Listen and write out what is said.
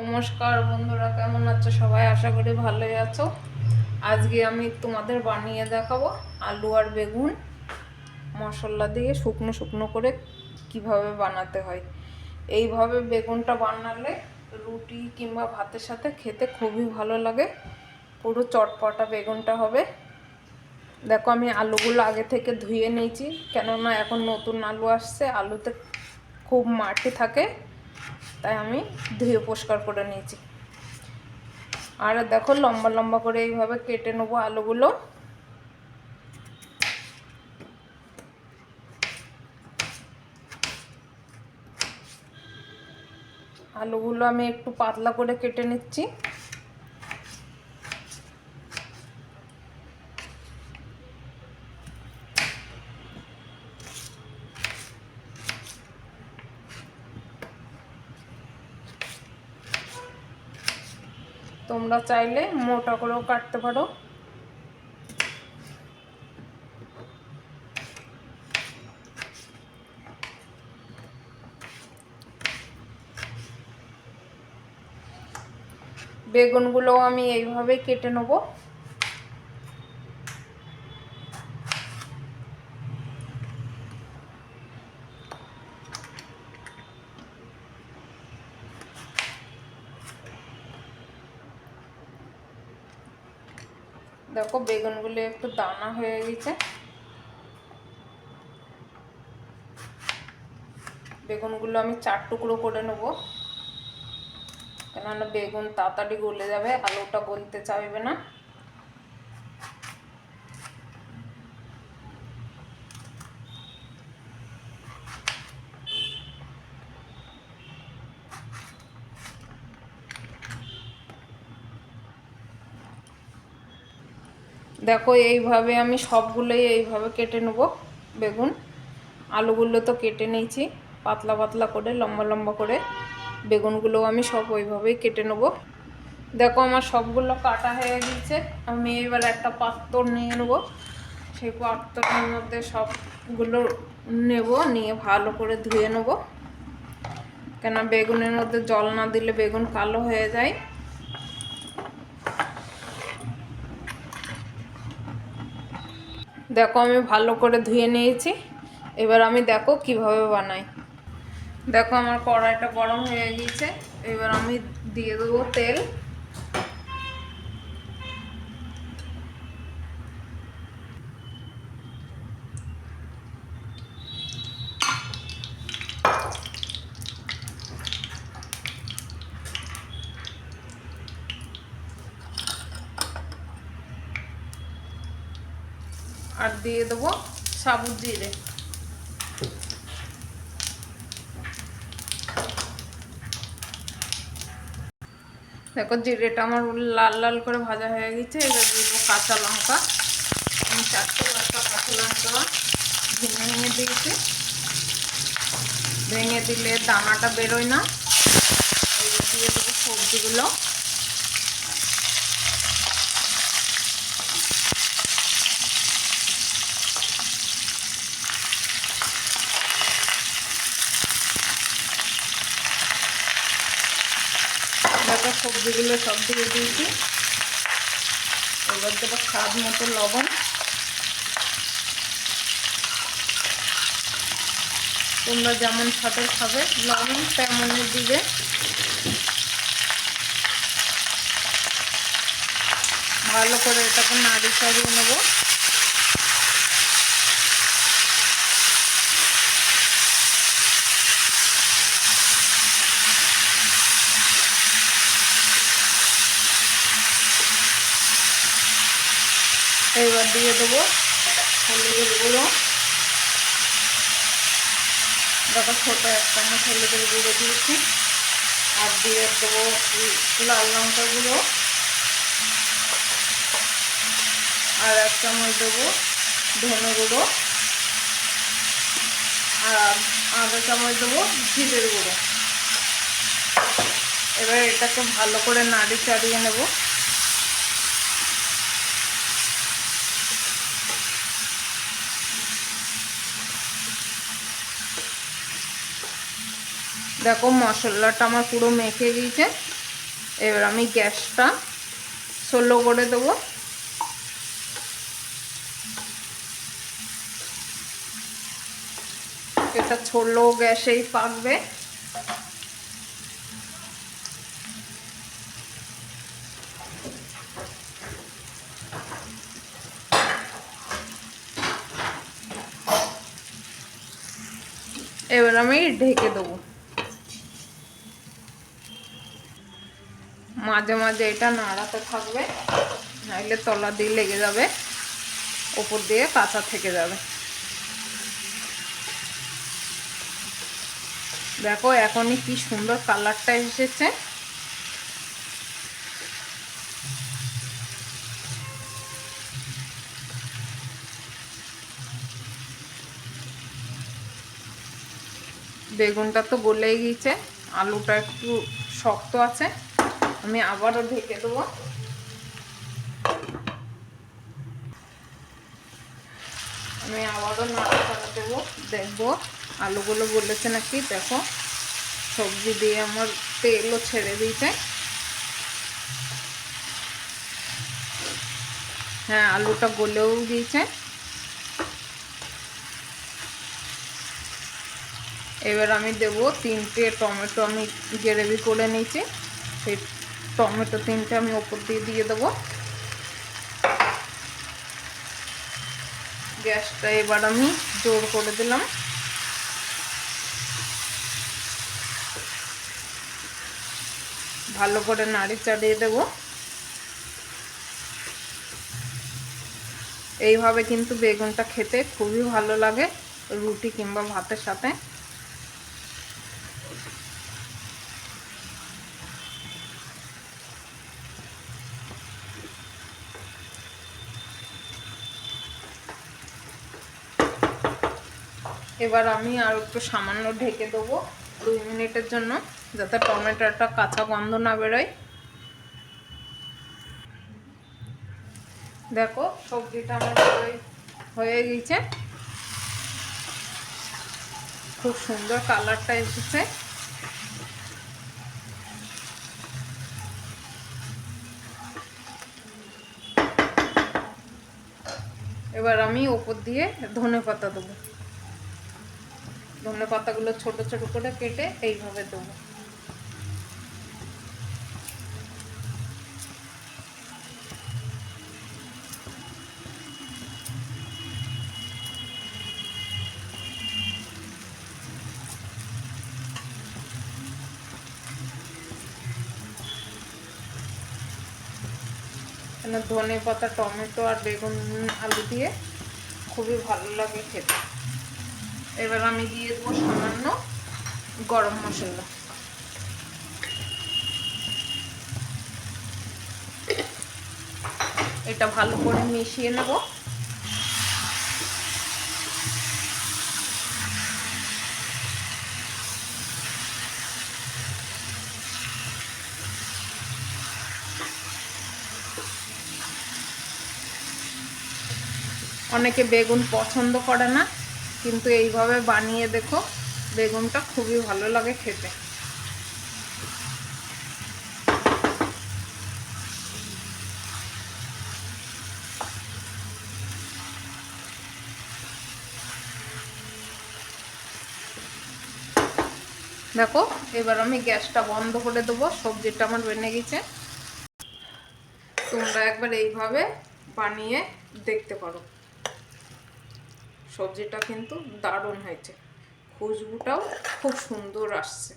নমস্কার বন্ধুরা, কেমন আছো? সবাই আশা করি ভালোই আছো। আজকে আমি তোমাদের বানিয়ে দেখাবো আলু আর বেগুন। মশলা দিয়ে শুকনো শুকনো করে কীভাবে বানাতে হয়। এইভাবে বেগুনটা বানালে রুটি কিংবা ভাতের সাথে খেতে খুবই ভালো লাগে। পুরো চটপটা বেগুনটা হবে। দেখো, আমি আলুগুলো আগে থেকে ধুয়ে নিয়েছি। কেননা এখন নতুন আলু আসছে, আলুতে খুব মাটি থাকে। তাই আমি ধুয়ে পরিষ্কার করে নিয়েছি। আর দেখো লম্বা লম্বা করে এইভাবে কেটে নেব আলুগুলো। আলুগুলো আমি একটু পাতলা করে কেটে নিচ্ছি। তোমরা চাইলে মোটা করেও কাটতে পারো। বেগুনগুলো আমি এইভাবে কেটে নেব। দেখো, বেগুনগুলো একটু দানা হয়ে গেছে। বেগুনগুলো আমি চার টুকরো করে নেব। কেননা বেগুন তাড়াতাড়ি গলে যাবে, আলুটা গলতে চাইবে না। দেখো, এইভাবে আমি সবগুলোই এইভাবে কেটে নেব বেগুন। আলুগুলো তো কেটে নিয়েছি, পাতলা পাতলা করে, লম্বা লম্বা করে। বেগুনগুলো আমি সব ওইভাবেই কেটে নেব। দেখো, আমার সবগুলো কাটা হয়ে গিয়েছে। আমি এবার একটা পাত্র নিয়ে নেব। সেই পাত্রের মধ্যে সবগুলো নেব, নিয়ে ভালো করে ধুয়ে নেব। কেন বেগুনের মধ্যে জল না দিলে বেগুন কালো হয়ে যায়। দেখো আমি ভালো করে ধুয়ে নিয়েছি। এবার আমি দেখো কীভাবে বানাই। দেখো আমার কড়াইটা গরম হয়ে গিয়েছে। এবার আমি দিয়ে দেবো তেল। আর দিয়ে দেবো সাবুত জিরে। দেখো জিরেটা আমার লাল লাল করে ভাজা হয়ে গেছে, এবার দিয়ে দেবো কাঁচা লঙ্কা। আমি চারটে পাঁচটা কাঁচা লঙ্কা ভেঙে ভেঙে দিয়েছি। ভেঙে দিলে দানাটা বেরোয় না। দিয়ে দেবো সবজিগুলো দেখো সবজিগুলো সব দিয়ে দিয়েছি। এবার দেবো স্বাদ মতো লবণ। তোমরা যেমন স্বাদের খাবে, লবণ তেমনই দিবে। ভালো করে এটাকে নাড়ি চাড়িয়ে নেব এবার দিয়ে দেবো। হলুদের গুঁড়ো। দেখো ছোটো এক চামচ হলুদের গুঁড়ো দিয়েছি। আর দিয়ে দেবো লাল লঙ্কা গুঁড়ো। আর এক চামচ দেবো ধনে গুঁড়ো। আর আধা চামচ দেবো জিরের গুঁড়ো। এবার এটাকে ভালো করে নাড়ি চাড়িয়ে নেব। দেখো মশলাটা আমার পুরো মেখে গিয়েছে। এবার আমি গ্যাসটা স্লো করে দেবো। এটা ছোলো গ্যাসেই পাকবে। এবার আমি ঢেকে দেবো। মাঝে মাঝে এটা নাড়াতে থাকবে। নাইলে তলা দিয়ে লেগে যাবে। ওপর দিয়ে কাঁচা থেকে যাবে। দেখো এখনই কি সুন্দর কালারটা এসেছে। বেগুনটা তো গলেই গিয়েছে। আলুটা একটু শক্ত আছে। আমি আবারও ঢেকে দেবো। আমি আবারও নাড়াচাড়া দেবো। দেখব, আলুগুলো বলেছে নাকি? দেখো, সবজি দিয়ে আমার তেলও ছেড়ে দিয়েছে। হ্যাঁ আলুটা গলেও দিয়েছে এবার আমি দেব তিনটে টমেটো আমি গ্রেভি করে নিয়েছি। সেই টমেটো তিনটে আমি ওপর দিয়ে দিয়ে দেবো। গ্যাসটা এবার আমি জোর করে দিলাম। ভালো করে নাড়ি চাড়িয়ে দেব। এইভাবে কিন্তু বেগুনটা খেতে খুবই ভালো লাগে, রুটি কিংবা ভাতের সাথে। এবার আমি আর একটু সামান্য ঢেকে দেবো দুই মিনিটের জন্য, যাতে টমেটোটা কাঁচা গন্ধ না বেরোয়। দেখো, সবজিটা আমার হয়ে গেছে। খুব সুন্দর কালারটা এসেছে। এবার আমি ওপর দিয়ে ধনে পাতা দেবো। ধনে পাতাগুলো ছোট ছোট করে কেটে এইভাবে দেবো। ধনে পাতা, টমেটো আর বেগুন, আলু দিয়ে খুবই ভালো লাগে খেতে। এবার আমি দিয়ে দেবো সামান্য গরম মশলা। এটা ভালো করে মিশিয়ে নেব। অনেকে বেগুন পছন্দ করে না। কিন্তু এইভাবে বানিয়ে দেখো, বেগুনটা খুবই ভালো লাগে খেতে। দেখো, এবার আমি গ্যাসটা বন্ধ করে দেবো, সবজিটা আমার বেনে গেছে। তোমরা একবার এইভাবে বানিয়ে দেখতে পারো। সবজিটা কিন্তু দারুণ হয়েছে। খুশবুটাও খুব সুন্দর আসছে।